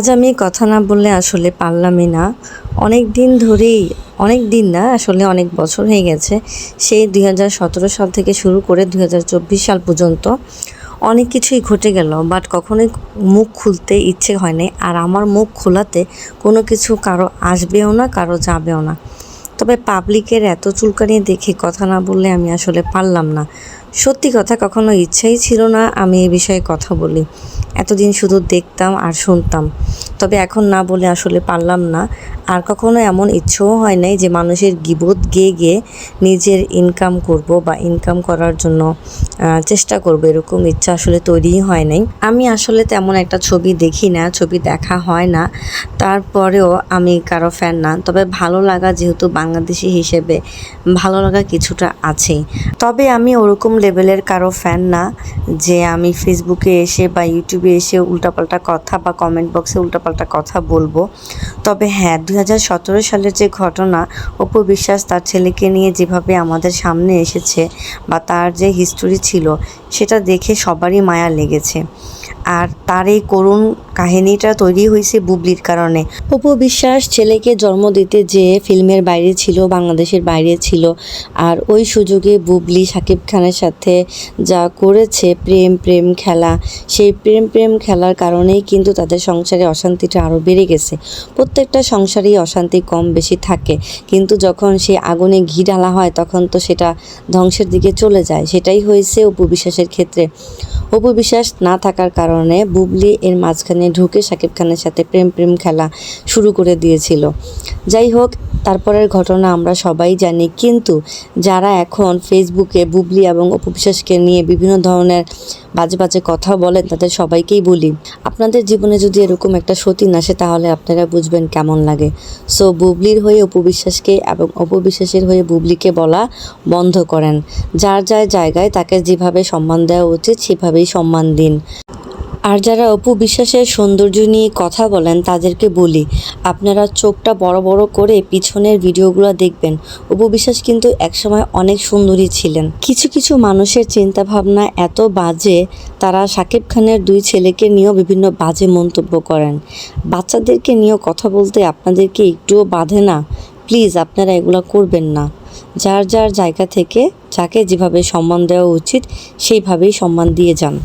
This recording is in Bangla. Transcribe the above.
আজ আমি কথা না বললে আসলে পারলামই না। অনেক দিন ধরেই, অনেক দিন না, আসলে অনেক বছর হয়ে গেছে, সেই দুই হাজার সতেরো সাল থেকে শুরু করে দুই হাজার চব্বিশ সাল পর্যন্ত অনেক কিছুই ঘটে গেল বাট কখনোই মুখ খুলতে ইচ্ছে হয় নাই, আর আমার মুখ খোলাতে কোনো কিছু কারও আসবেও না, কারও যাবেও না। তবে পাবলিকের এত চুলকানি দেখে কথা না বললে আমি আসলে পারলাম না। সত্যি কথা কখনো ইচ্ছাই ছিল না আমি এ বিষয়ে কথা বলি। এতদিন শুধু দেখতাম আর শুনতাম। তবে এখন না বলে আসলে পারলাম না। আর কখনো এমন ইচ্ছেও হয় নাই যে মানুষের গিবোধ গেয়ে গিয়ে নিজের ইনকাম করব বা ইনকাম করার জন্য চেষ্টা করব। এরকম ইচ্ছা আসলে তৈরিই হয় নাই। আমি আসলে তেমন একটা ছবি দেখি না, ছবি দেখা হয় না। তারপরেও আমি কারও ফ্যান না। তবে ভালো লাগা যেহেতু বাংলাদেশি হিসেবে ভালো লাগা কিছুটা আছেই। তবে আমি ওরকম লেভেলের কারও ফ্যান না যে আমি ফেসবুকে এসে বা ইউটিউবে এসে উল্টাপাল্টা কথা বা কমেন্ট বক্সে উল্টাপাল্টা কথা বলব। তবে হ্যাঁ দু হাজার সতেরো সালের যে ঘটনা, অপু বিশ্বাস তার ছেলেকে নিয়ে যেভাবে আমাদের সামনে এসেছে বা তার যে হিস্টোরি ছিল, সেটা দেখে সবারই মায়া লেগেছে। আর তার এই করুণ কাহিনীটা তৈরি হয়েছে বুবলির কারণে। অপু বিশ্বাস ছেলেকে জন্ম দিতে যে ফিল্মের বাইরে ছিল, বাংলাদেশের বাইরে ছিল, আর ওই সুযোগে বুবলি সাকিব খানের সাথে যা করেছে প্রেম প্রেম খেলা, সেই প্রেম প্রেম খেলার কারণেই কিন্তু তাদের সংসারে অশান্তিটা আরও বেড়ে গেছে। প্রত্যেকটা সংসারেই অশান্তি কম বেশি থাকে, কিন্তু যখন সেই আগুনে ঘি ঢালা হয়, তখন তো সেটা ধ্বংসের দিকে চলে যায়। সেটাই হয়েছে অপু বিশ্বাসের ক্ষেত্রে। অপু বিশ্বাস না থাকার কারণে বুবলি এর মাঝখানে ঢুকে শাকিব খানের সাথে প্রেম প্রেম খেলা শুরু করে দিয়েছিল। যাই হোক, তারপরের ঘটনা আমরা সবাই জানি, কিন্তু যারা এখন ফেসবুকে বুবলি এবং অপু বিশ্বাসকে নিয়ে বিভিন্ন ধরনের বাজে বাজে কথা বলেন, তাদের সবাইকেই বলি, আপনাদের জীবনে যদি এরকম একটা সতীন আসে, তাহলে আপনারা বুঝবেন কেমন লাগে। সো বুবলির হয়ে অপু বিশ্বাসকে এবং অপবিশ্বাসের হয়ে বুবলিকে বলা বন্ধ করেন। যার যার জায়গায় তাকে যেভাবে সম্মান দেওয়া উচিত, সেভাবেই সম্মান দিন। আর যারা অপু বিশ্বাসের সৌন্দর্য নিয়ে কথা বলেন, তাদেরকে বলি, আপনারা চোখটা বড় বড় করে পিছনের ভিডিওগুলো দেখবেন। অপু বিশ্বাস কিন্তু একসময় অনেক সুন্দরী ছিলেন। কিছু কিছু মানুষের চিন্তা ভাবনা এত বাজে, তারা শাকিব খানের দুই ছেলেকে নিয়েও বিভিন্ন বাজে মন্তব্য করেন। বাচ্চাদেরকে নিয়েও কথা বলতে আপনাদেরকে একটুও বাধে না। প্লিজ, আপনারা এগুলো করবেন না। যার যার জায়গা থেকে যাকে যেভাবে সম্মান দেওয়া উচিত, সেইভাবেই সম্মান দিয়ে যান।